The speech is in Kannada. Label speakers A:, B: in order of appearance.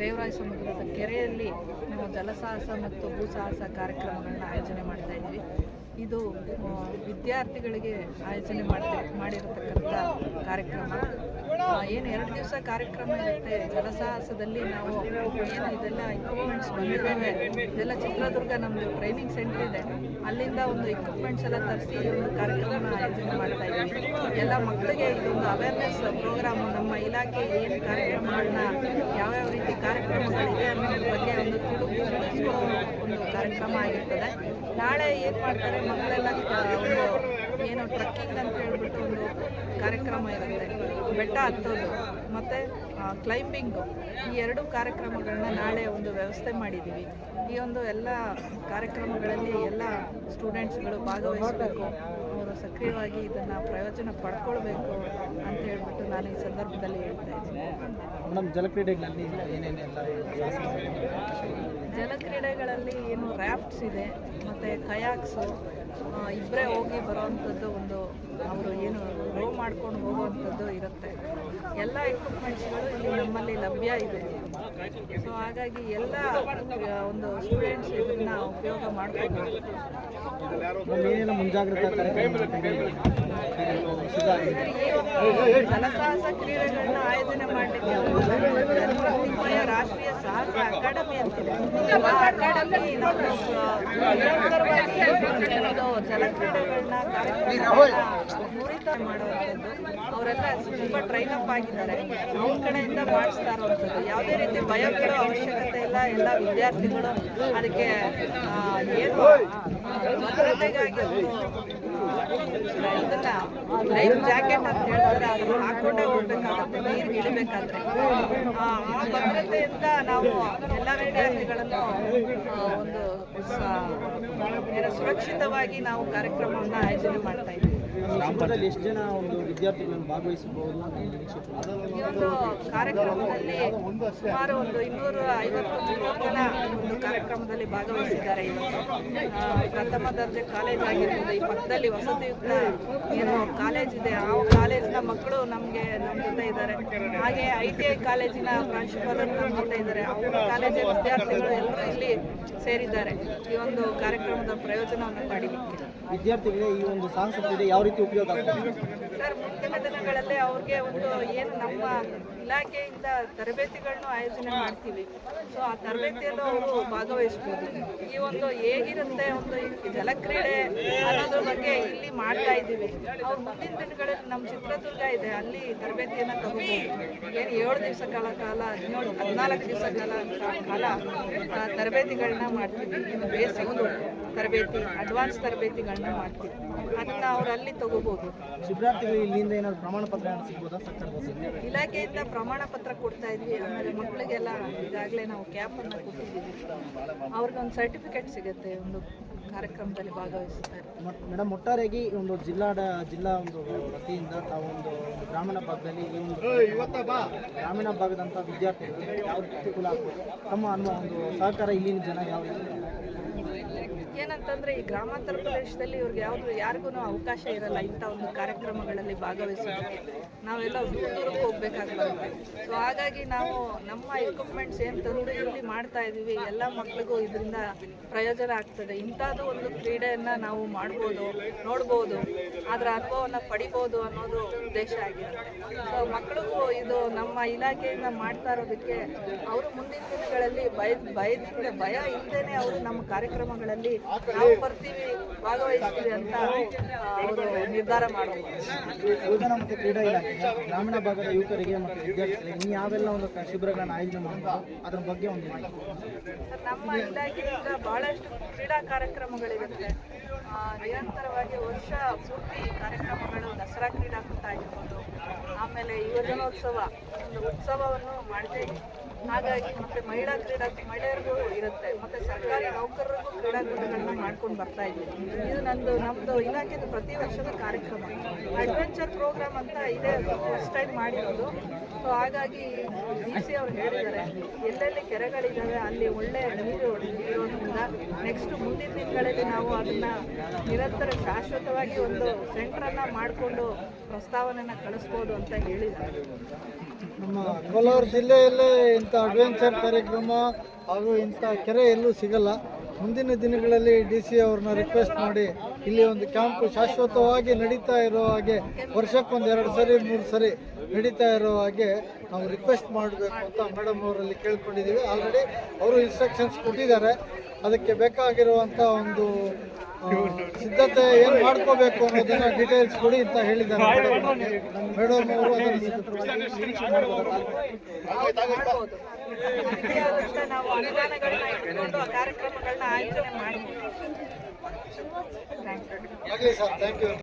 A: ದೇವರಾಯ ಸಮುದ್ರದ ಕೆರೆಯಲ್ಲಿ ನಾವು ಜಲಸಾಹಸ ಮತ್ತು ಭೂಸಾಹಸ ಕಾರ್ಯಕ್ರಮಗಳನ್ನ ಆಯೋಜನೆ ಮಾಡ್ತಾ ಇದ್ವಿ ಇದು ವಿದ್ಯಾರ್ಥಿಗಳಿಗೆ ಆಯೋಜನೆ ಮಾಡ್ತಾ ಮಾಡಿರತಕ್ಕಂಥ ಕಾರ್ಯಕ್ರಮ. ಏನು ಎರಡು ದಿವಸ ಕಾರ್ಯಕ್ರಮ ಇರುತ್ತೆ. ಜಲಸಾಹಸದಲ್ಲಿ ನಾವು ಏನು ಇದೆಲ್ಲ ಇಕ್ವಿಪ್ಮೆಂಟ್ಸ್ ಬಂದಿದ್ದಾವೆ, ಇದೆಲ್ಲ ಚಿತ್ರದುರ್ಗ ನಮ್ಮದು ಟ್ರೈನಿಂಗ್ ಸೆಂಟರ್ ಇದೆ. ಅಲ್ಲಿಂದ ಒಂದು ಇಕ್ವಿಪ್ಮೆಂಟ್ಸ್ ಎಲ್ಲ ತರಿಸಿ ಒಂದು ಕಾರ್ಯಕ್ರಮನ ಆಯೋಜನೆ ಮಾಡ್ತಾ ಇದ್ದೀವಿ. ಎಲ್ಲ ಮಕ್ಕಳಿಗೆ ಇದೊಂದು ಅವೇರ್ನೆಸ್ ಪ್ರೋಗ್ರಾಮ್ ನಮ್ಮ ಇಲಾಖೆ ಏನು ಕಾರ್ಯಕ್ರಮಗಳನ್ನ, ಯಾವ್ಯಾವ ರೀತಿ ಕಾರ್ಯಕ್ರಮಗಳಿದೆ ಅನ್ನೋದ್ರ ಬಗ್ಗೆ ಒಂದು ತಿಳು ತಿಳಿಸ್ಕೊಡೋ ಒಂದು ಕಾರ್ಯಕ್ರಮ ಆಗಿರ್ತದೆ. ನಾಳೆ ಏನು ಮಾಡ್ತಾರೆ ಮಕ್ಕಳೆಲ್ಲ ಏನು ಟ್ರಕ್ಕಿಂಗ್ ಅಂತ ಹೇಳ್ಬಿಟ್ಟು ಒಂದು ಕಾರ್ಯಕ್ರಮ ಇರುತ್ತೆ. ಬೆಟ್ಟ ಹತ್ತೋದು. ಮತ್ತು ಕ್ಲೈಂಬಿಂಗು ಈ ಎರಡು ಕಾರ್ಯಕ್ರಮಗಳನ್ನ ನಾಳೆ ಒಂದು ವ್ಯವಸ್ಥೆ ಮಾಡಿದ್ದೀವಿ ಈ ಒಂದು ಎಲ್ಲ ಕಾರ್ಯಕ್ರಮಗಳಲ್ಲಿ ಎಲ್ಲ ಸ್ಟೂಡೆಂಟ್ಸ್ಗಳು ಭಾಗವಹಿಸಬೇಕು. ಅವರು ಸಕ್ರಿಯವಾಗಿ ಇದನ್ನು ಪ್ರಯೋಜನ ಪಡ್ಕೊಳ್ಬೇಕು ಅಂತ ಹೇಳ್ಬಿಟ್ಟು ನಾನು ಈ ಸಂದರ್ಭದಲ್ಲಿ ಹೇಳ್ತಾ ಇದ್ದೀನಿ.
B: ಮೇಡಮ್ ಜಲಕ್ರೀಡೆಗಳಲ್ಲಿ ಏನೇನೆಲ್ಲ
A: ಜಲಕ್ರೀಡೆಗಳಲ್ಲಿ ಏನು ರ್ಯಾಫ್ಟ್ಸ್ ಇದೆ ಮತ್ತು ಕಯಾಕ್ಸು ಇಬ್ಬರೇ ಹೋಗಿ ಬರೋವಂಥದ್ದು ಒಂದು ಅವರು ಏನು ರೋ ಮಾಡ್ಕೊಂಡು ಹೋಗುವಂಥದ್ದು ಇರುತ್ತೆ. ಎಲ್ಲ ಎಕ್ವಿಪ್ಮೆಂಟ್ಸ್ಗಳು ಇಲ್ಲಿ ನಮ್ಮಲ್ಲಿ ಲಭ್ಯ ಇದೆ. ಸೊ ಹಾಗಾಗಿ ಎಲ್ಲ ಒಂದು ಸ್ಟೂಡೆಂಟ್ಸ್ ಇದನ್ನ ಉಪಯೋಗ ಮಾಡ್ಕೊಂಡು ಜಲಸಾಹಸ ಕ್ರೀಡೆಗಳನ್ನ ಆಯೋಜನೆ ಮಾಡಲಿಕ್ಕೆ ರಾಷ್ಟ್ರೀಯ ಸಾಹಸ ಅಕಾಡೆಮಿ ಅಂತಿದೆ. ಆ ಅಕಾಡೆಮಿ ನಮ್ಮದು ಕಾರ್ಯಕ್ರಮಗಳನ್ನ ನುರಿತ ಮಾಡುವಂಥದ್ದು ಅವರೆಲ್ಲ ತುಂಬ ಟ್ರೈನ್ ಅಪ್ ಆಗಿದ್ದಾರೆ ಅವ್ರ ಕಡೆಯಿಂದ ಮಾಡಿಸ್ತಾ ಇರುವಂಥದ್ದು ಯಾವುದೇ ರೀತಿ ಭಯ ಅವಶ್ಯಕತೆ ಇಲ್ಲ ಎಲ್ಲ ವಿದ್ಯಾರ್ಥಿಗಳು ಅದಕ್ಕೆ ಏನು ಭದ್ರತೆಗಾಗಿ ಲೈಫ್ ಜಾಕೆಟ್ ಅಂತ ಹೇಳ್ತಾರೆ ಅದನ್ನು ಹಾಕೊಂಡೇ ಹೋಗ್ಬೇಕಾಗುತ್ತೆ ನೀರು ಇಳಿಬೇಕಾದ್ರೆ ಆ ಭದ್ರತೆಯಿಂದ ನಾವು ಎಲ್ಲ ವಿದ್ಯಾರ್ಥಿಗಳನ್ನು ಒಂದು ಸುರಕ್ಷಿತವಾಗಿ ನಾವು ಕಾರ್ಯಕ್ರಮವನ್ನ ಆಯೋಜನೆ ಮಾಡ್ತಾ ಇದ್ದೀವಿ
B: ಗ್ರಾಮದಲ್ಲಿ ಎಷ್ಟು ಜನ ಒಂದು ವಿದ್ಯಾರ್ಥಿಗಳನ್ನು ಭಾಗವಹಿಸಬಹುದು
A: ಈ ಒಂದು ಕಾರ್ಯಕ್ರಮದಲ್ಲಿ ಸುಮಾರು ಒಂದು ಇನ್ನೂರ ಐವತ್ತು ಜನ ಕಾರ್ಯಕ್ರಮದಲ್ಲಿ ಭಾಗವಹಿಸಿದ್ದಾರೆ ಇವತ್ತು ಪ್ರಥಮ ದರ್ಜೆ ಕಾಲೇಜ್ ಆಗಿರ್ಬೋದು ಈ ಪಕ್ಕದಲ್ಲಿ ವಸತಿಯುಕ್ತ ಏನು ಕಾಲೇಜ್ ಇದೆ. ಆ ಕಾಲೇಜಿನ ಮಕ್ಕಳು ನಮಗೆ ನಮ್ಮ ಜೊತೆ ಇದ್ದಾರೆ. ಹಾಗೆ ಐ ಟಿ ಐ ಕಾಲೇಜಿನ ಪ್ರಾಂಶುಪಾಲರು ನಮ್ಮ ಜೊತೆ ಇದ್ದಾರೆ. ಅವರ ಕಾಲೇಜಿನ ವಿದ್ಯಾರ್ಥಿಗಳು ಎಲ್ಲರೂ ಇಲ್ಲಿ ಸೇರಿದ್ದಾರೆ. ಈ ಒಂದು ಕಾರ್ಯಕ್ರಮದ ಪ್ರಯೋಜನವನ್ನು ಪಡೀಲಿಕ್ಕೆ.
B: ವಿದ್ಯಾರ್ಥಿಗಳಿಗೆ ಈ ಒಂದು ಸಾಹಸ ಯಾವ ರೀತಿ ಉಪಯೋಗ
A: ಸರ್ ಮುಂದಿನ ದಿನಗಳಲ್ಲಿ ಅವ್ರಿಗೆ ಒಂದು ಏನು ನಮ್ಮ ಇಲಾಖೆಯಿಂದ ತರಬೇತಿಗಳನ್ನು ಆಯೋಜನೆ ಮಾಡ್ತೀವಿ. ಸೊ ಆ ತರಬೇತಿಯಲ್ಲೂ ಅವರು ಭಾಗವಹಿಸ್ಬೋದು. ಈ ಒಂದು ಹೇಗಿರುತ್ತೆ ಒಂದು ಜಲಕ್ರೀಡೆ ಅನ್ನೋದ್ರ ಬಗ್ಗೆ ಇಲ್ಲಿ ಮಾಡ್ತಾ ಇದ್ದೀವಿ. ಅವ್ರು ಮುಂದಿನ ದಿನಗಳಲ್ಲಿ ನಮ್ಮ ಚಿತ್ರದುರ್ಗ ಇದೆ, ಅಲ್ಲಿ ತರಬೇತಿಯನ್ನು ತಗೋಬೋದು. ಏನು ಏಳು ದಿವಸ ಕಾಲ ಕಾಲ, ಹದಿನೇಳು, ಹದಿನಾಲ್ಕು ದಿವಸ ಕಾಲ ಕಾಲ ತರಬೇತಿಗಳನ್ನ ಮಾಡ್ತೀವಿ. ಇನ್ನು ಬೇಸಿಕ್ ತರಬೇತಿ ಅಡ್ವಾನ್ಸ್ ತರಬೇತಿಗಳನ್ನ ಮಾಡ್ತೀವಿ. ಅದನ್ನ ಅವ್ರು ಅಲ್ಲಿ ತಗೋಬಹುದು
B: ಶಿಬಿರಾರ್ಥಿಗಳು ಇಲ್ಲಿಂದ ಏನಾದ್ರು ಪ್ರಮಾಣ ಪತ್ರ ಸಿಗ್ಬೋದಾ? ಸರ್ಕಾರದ
A: ಇಲಾಖೆಯಿಂದ ಪ್ರಮಾಣ ಪತ್ರ ಕೊಡ್ತಾ ಇದ್ವಿ. ಆಮೇಲೆ ಮಕ್ಕಳಿಗೆಲ್ಲ ಈಗಾಗಲೇ ನಾವು ಕ್ಯಾಪನ್ನು ಕೊಟ್ಟಿದ್ದೀವಿ. ಅವ್ರಿಗೆ ಒಂದು ಸರ್ಟಿಫಿಕೇಟ್ ಸಿಗುತ್ತೆ ಒಂದು ಕಾರ್ಯಕ್ರಮದಲ್ಲಿ ಭಾಗವಹಿಸ್ತಾರೆ
B: ಮೇಡಮ್ ಒಟ್ಟಾರೆಯಾಗಿ ಒಂದು ಜಿಲ್ಲಾಡ ಜಿಲ್ಲಾ ಒಂದು ವತಿಯಿಂದ ತಾವು ಒಂದು ಗ್ರಾಮೀಣ ಭಾಗದಲ್ಲಿ ಈ ಒಂದು ಗ್ರಾಮೀಣ ಭಾಗದಂಥ ವಿದ್ಯಾರ್ಥಿಗಳು ಯಾವ ರೀತಿ ಕುಲ ಆಗ್ಬೋದು? ತಮ್ಮ ಅನ್ನೋ ಒಂದು ಸಹಕಾರ ಇಲ್ಲಿನ ಜನ ಯಾವ ರೀತಿ
A: ಏನಂತಂದ್ರೆ ಈ ಗ್ರಾಮಾಂತರ ಪ್ರದೇಶದಲ್ಲಿ ಇವ್ರಿಗೆ ಯಾವ್ದು ಯಾರಿಗೂ ಅವಕಾಶ ಇರಲ್ಲ ಇಂಥ ಒಂದು ಕಾರ್ಯಕ್ರಮಗಳಲ್ಲಿ ಭಾಗವಹಿಸೋದಕ್ಕೆ ನಾವೆಲ್ಲ ದೂರ ದೂರಕ್ಕೆ ಹೋಗ್ಬೇಕಾಗಿ ಬರುತ್ತೆ ಸೊ ಹಾಗಾಗಿ ನಾವು ನಮ್ಮ ಎಕ್ವಿಪ್ಮೆಂಟ್ಸ್ ಏನು ತಂದು ಇಲ್ಲಿ ಮಾಡ್ತಾ ಇದ್ದೀವಿ, ಎಲ್ಲ ಮಕ್ಳಿಗೂ ಇದರಿಂದ ಪ್ರಯೋಜನ ಆಗ್ತದೆ. ಇಂಥದ್ದು ಒಂದು ಕ್ರೀಡೆಯನ್ನು ನಾವು ಮಾಡ್ಬೋದು, ನೋಡ್ಬೋದು ಅದರ ಅನುಭವನ ಪಡಿಬೋದು ಅನ್ನೋದು ಉದ್ದೇಶ ಆಗಿದೆ ಸೊ ಮಕ್ಕಳಿಗೂ ಇದು ನಮ್ಮ ಇಲಾಖೆಯಿಂದ ಮಾಡ್ತಾ ಇರೋದಕ್ಕೆ ಅವರು ಮುಂದಿನ ದಿನಗಳಲ್ಲಿ ಭಯ, ಭಯದಿಂದ, ಭಯ ಇಲ್ಲದೇನೆ ಅವರು ನಮ್ಮ ಕಾರ್ಯಕ್ರಮಗಳಲ್ಲಿ ನಾವು ಬರ್ತೀವಿ ಭಾಗವಹಿಸ್ತೀವಿ ಅಂತ ಅವರು ನಿರ್ಧಾರ
B: ಯುವಜನ ಮತ್ತು ಕ್ರೀಡಾ ಇಲಾಖೆ ಗ್ರಾಮೀಣ ಭಾಗದ ಯುವಕರಿಗೆ ಮತ್ತು ವಿದ್ಯಾರ್ಥಿಗಳಿಗೆ ನೀವು ಯಾವೆಲ್ಲ ಒಂದು ಶಿಬಿರಗಳನ್ನು ಆಯೋಜನೆ ಮಾಡಬಹುದು ಅದ್ರ ಬಗ್ಗೆ ಒಂದು ಮಾಹಿತಿ.
A: ನಮ್ಮ ಇಲಾಖೆಯಿಂದ ಬಹಳಷ್ಟು ಕ್ರೀಡಾ ಕಾರ್ಯಕ್ರಮಗಳಿರುತ್ತೆ ನಿರಂತರವಾಗಿ ವರ್ಷ ಪೂರ್ತಿ ಕಾರ್ಯಕ್ರಮಗಳು ದಸರಾ ಕ್ರೀಡಾಕೂಟ ಆಗಿರ್ಬೋದು ಆಮೇಲೆ ಯುವಜನೋತ್ಸವ ಒಂದು ಉತ್ಸವವನ್ನು ಮಾಡ್ತೇವೆ ಹಾಗಾಗಿ ಮತ್ತೆ ಮಹಿಳಾ ಕ್ರೀಡಾ ಮಹಿಳೆಯರಿಗೂ ಇರುತ್ತೆ. ಮತ್ತೆ ಸರ್ಕಾರಿ ನೌಕರರಿಗೂ ಕ್ರೀಡಾಕೂಟಗಳನ್ನ ಮಾಡ್ಕೊಂಡು ಬರ್ತಾ ಇದ್ದೀವಿ. ಇದು ನಂದು ನಮ್ಮದು ಇಲಾಖೆದು ಪ್ರತಿ ವರ್ಷದ ಕಾರ್ಯಕ್ರಮ. ಅಡ್ವೆಂಚರ್ ಪ್ರೋಗ್ರಾಮ್ ಅಂತ ಇದೆ ಫಸ್ಟ್ ಟೈಮ್ ಮಾಡಿರೋದು. ಸೊ ಹಾಗಾಗಿ ಡಿ ಸಿ ಅವ್ರು ಹೇಳಿದ್ದಾರೆ, ಎಲ್ಲೆಲ್ಲಿ ಕೆರೆಗಳಿದ್ದಾವೆ ಅಲ್ಲಿ ಒಳ್ಳೆಯ ನೀರು ಇರೋದ್ರಿಂದ ನೆಕ್ಸ್ಟ್ ಮುಂದಿನ ದಿನಗಳಲ್ಲಿ ನಾವು ಅದನ್ನ ನಿರಂತರ ಶಾಶ್ವತವಾಗಿ ಒಂದು ಸೆಂಟ್ರನ್ನ ಮಾಡಿಕೊಂಡು ಪ್ರಸ್ತಾವನೆನ ಕಳಿಸ್ಬೋದು ಅಂತ ಹೇಳಿದ್ದಾರೆ
C: ನಮ್ಮ ಕೋಲಾರ ಜಿಲ್ಲೆಯಲ್ಲೇ ಇಂಥ ಅಡ್ವೆಂಚರ್ ಕಾರ್ಯಕ್ರಮ ಹಾಗೂ ಇಂಥ ಕೆರೆ ಎಲ್ಲೂ ಸಿಗಲ್ಲ. ಮುಂದಿನ ದಿನಗಳಲ್ಲಿ ಡಿ ಸಿ ಅವ್ರನ್ನ ರಿಕ್ವೆಸ್ಟ್ ಮಾಡಿ ಇಲ್ಲಿ ಒಂದು ಕ್ಯಾಂಪ್ ಶಾಶ್ವತವಾಗಿ ನಡೀತಾ ಇರೋ ಹಾಗೆ ವರ್ಷಕ್ಕೊಂದು ಎರಡು ಸರಿ, ಮೂರು ಸರಿ ನಡೀತಾ ಇರೋ ಹಾಗೆ ನಾವು ರಿಕ್ವೆಸ್ಟ್ ಮಾಡಬೇಕು ಅಂತ ಮೇಡಮ್ ಅವರಲ್ಲಿ ಕೇಳ್ಕೊಂಡಿದ್ದೀವಿ. ಆಲ್ರೆಡಿ ಅವರು ಇನ್ಸ್ಟ್ರಕ್ಷನ್ಸ್ ಕೊಟ್ಟಿದ್ದಾರೆ. ಅದಕ್ಕೆ ಬೇಕಾಗಿರುವಂಥ ಒಂದು ಸಿದ್ಧತೆ ಏನ್ ಮಾಡ್ಕೋಬೇಕು ಅನ್ನೋದನ್ನ ಡೀಟೇಲ್ಸ್ ಕೊಡಿ ಅಂತ ಹೇಳಿದ್ದಾರೆ ಮೇಡಮ್ ಅವರು ಅದನ್ನು ನಿರೀಕ್ಷೆ ಮಾಡ್ಬೋದಾ?
A: ಮಾಡ್ಬೋದು ಅದಕ್ಕೆ ಆದಂಥ ನಾವು ಅನುದಾನಗಳನ್ನ ಇಟ್ಕೊಂಡು ಆ ಕಾರ್ಯಕ್ರಮಗಳನ್ನ ಆಯೋಜನೆ ಮಾಡ್ಬೋದು ಥ್ಯಾಂಕ್
C: ಆಗಲಿ ಸರ್ ಥ್ಯಾಂಕ್ ಯು